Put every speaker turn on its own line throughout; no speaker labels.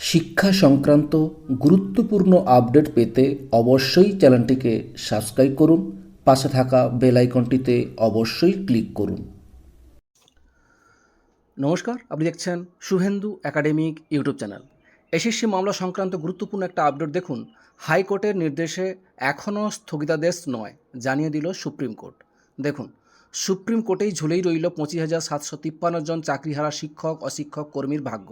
শিক্ষা সংক্রান্ত গুরুত্বপূর্ণ আপডেট পেতে অবশ্যই চ্যানেলটিকে সাবস্ক্রাইব করুন, পাশে থাকা বেল আইকনটিতে অবশ্যই ক্লিক করুন। নমস্কার, আপনি দেখছেন Suvendu academic YouTube channel. SSC মামলা সংক্রান্ত গুরুত্বপূর্ণ একটা আপডেট দেখুন। হাইকোর্টের নির্দেশে এখনও স্থগিতাদেশ নয়, জানিয়ে দিল সুপ্রিম কোর্ট। দেখুন সুপ্রিম কোর্টেই ঝুলেই রইল পঁচিশ হাজার সাতশো তিপ্পান্ন জন চাকরিহারা শিক্ষক, অশিক্ষক কর্মীর ভাগ্য।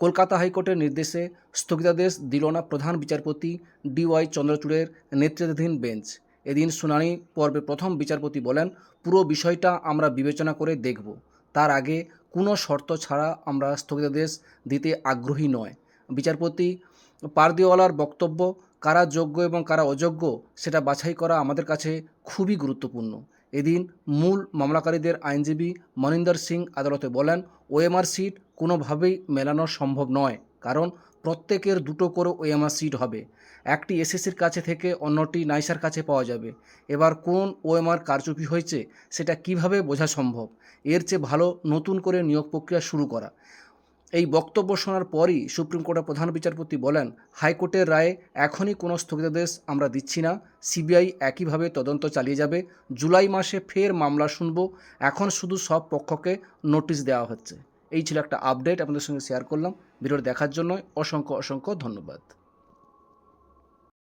কলকাতা হাইকোর্টের নির্দেশে স্থগিতাদেশ দিল না প্রধান বিচারপতি ডিওয়াই চন্দ্রচূড়ের নেতৃত্বাধীন বেঞ্চ। এদিন শুনানি পর্বে প্রথম বিচারপতি বলেন, পুরো বিষয়টা আমরা বিবেচনা করে দেখব। তার আগে কোনো শর্ত ছাড়া আমরা স্থগিতাদেশ দিতে আগ্রহী নয়। বিচারপতি পারদিওয়ালার বক্তব্য, কারা যোগ্য এবং কারা অযোগ্য, সেটা বাছাই করা আমাদের কাছে খুবই গুরুত্বপূর্ণ। এদিন মূল মামলাকারীদের আইনজীবী মনিন্দর সিং আদালতে বলেন, ওএমআর সিট কোনোভাবেই মেলানো সম্ভব নয়, কারণ প্রত্যেকের দুটো করে ওএমআর সিট হবে। একটি এসএসসির কাছে থেকে অন্যটি নাইসার কাছে পাওয়া যাবে। এবার কোন ওএমআর কারচুপি হয়েছে, সেটা কীভাবে বোঝা সম্ভব? এর চেয়ে ভালো নতুন করে নিয়োগ প্রক্রিয়া শুরু করা। এই বক্তব্য শোনার পরই সুপ্রিম কোর্টের প্রধান বিচারপতি বলেন, হাইকোর্টের রায়ে এখনই কোনো স্থগিতাদেশ আমরা দিচ্ছি না। সিবিআই একইভাবে তদন্ত চালিয়ে যাবে। জুলাই মাসে ফের মামলা শুনব। এখন শুধু সব পক্ষকে নোটিশ দেওয়া হচ্ছে। এই ছিল একটা আপডেট আপনাদের সঙ্গে শেয়ার করলাম। ভিডিওটি দেখার জন্য অসংখ্য অসংখ্য ধন্যবাদ।